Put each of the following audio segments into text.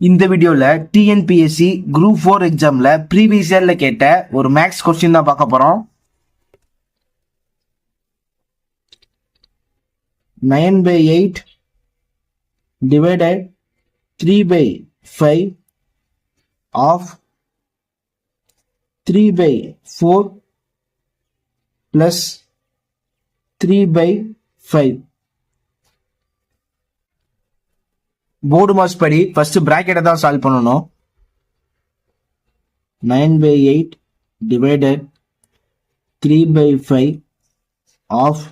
இந்த வீடியோவில் TNPSC group four எக்ஸாமில் ப்ரீவியஸ் இயரில் கேட்ட ஒரு மேக்ஸ் கொஸ்டின் தான் பார்க்க போகிறோம் nine by eight divided three by five of three by four plus three by five BODMAS படி. ஃபர்ஸ்ட் பிராக்கெட்டை தான் சால்வ் பண்ணணும். Nine by eight divided three by five of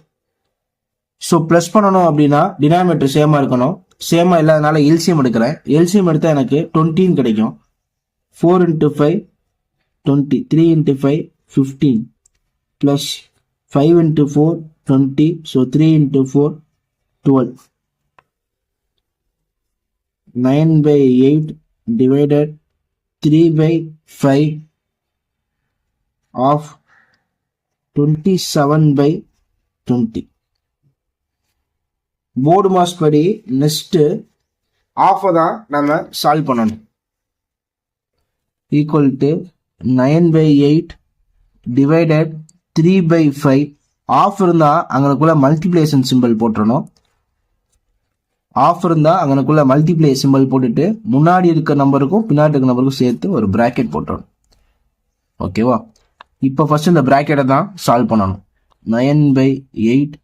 so plus பண்ணணும் அப்படின்னா டினாமினேட்டர் சேமாக இருக்கணும். சேமாக இல்லாதனால எல்சிஎம் எடுக்கிறேன். எல்சிஎம் எடுத்தால் எனக்கு டுவெண்ட்டின்னு கிடைக்கும். Four into five twenty three into five fifteen plus five into four twenty so three into four twelve nine by eight divided three by five of twenty seven by twenty BODMAS படி next ஆஃபை தான் நம்ம solve பண்ணணும். Equal to nine by eight divided three by five of இருந்தால் அங்களுக்குள்ள multiplication simple போட்டுறணும். Of இருந்தால் அங்கனக்குள்ள மல்டிப்ளை சிம்பிள் போட்டுட்டு முன்னாடி இருக்க நம்பருக்கும் பின்னாடி இருக்க நம்பருக்கும் சேர்த்து ஒரு ப்ராக்கெட் போட்டுறணும். ஓகேவா இப்போ ஃபஸ்ட்டு இந்த ப்ராக்கெட்டை தான் சால்வ் பண்ணணும். Nine by eight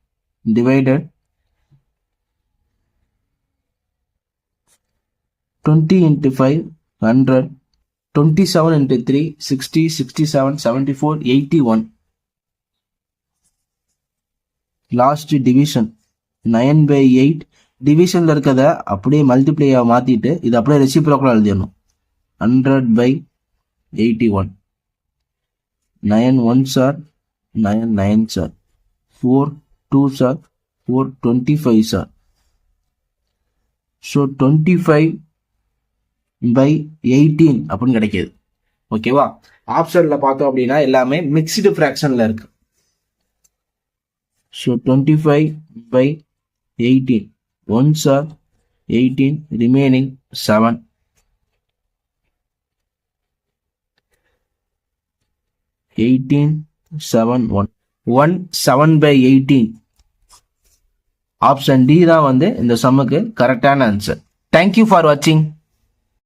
divided twenty into five hundred twenty seven into three sixty sixty seven seventy four eighty one last division nine by eight டிவிஷனில் இருக்கிறத அப்படியே மல்டிப்ளையாக மாற்றிட்டு இது அப்படியே ரெசிப்ரோக்கலாக எழுதிடணும். Hundred by eighty one nine one sir nine nine sir four two sir four twenty five sir so twenty five by eighteen அப்படின்னு கிடைக்கிது. ஓகேவா ஆப்ஷனில் பார்த்தோம் அப்படின்னா எல்லாமே மிக்ஸ்டு ஃப்ராக்ஷனில் இருக்கு. So twenty five by eighteen ones are eighteen remaining seven eighteen seven one one seven by eighteen option D தான் வந்து இந்த சம்முக்கு கரெக்டான ஆன்சர் தேங்க்யூ ஃபார் வாட்சிங்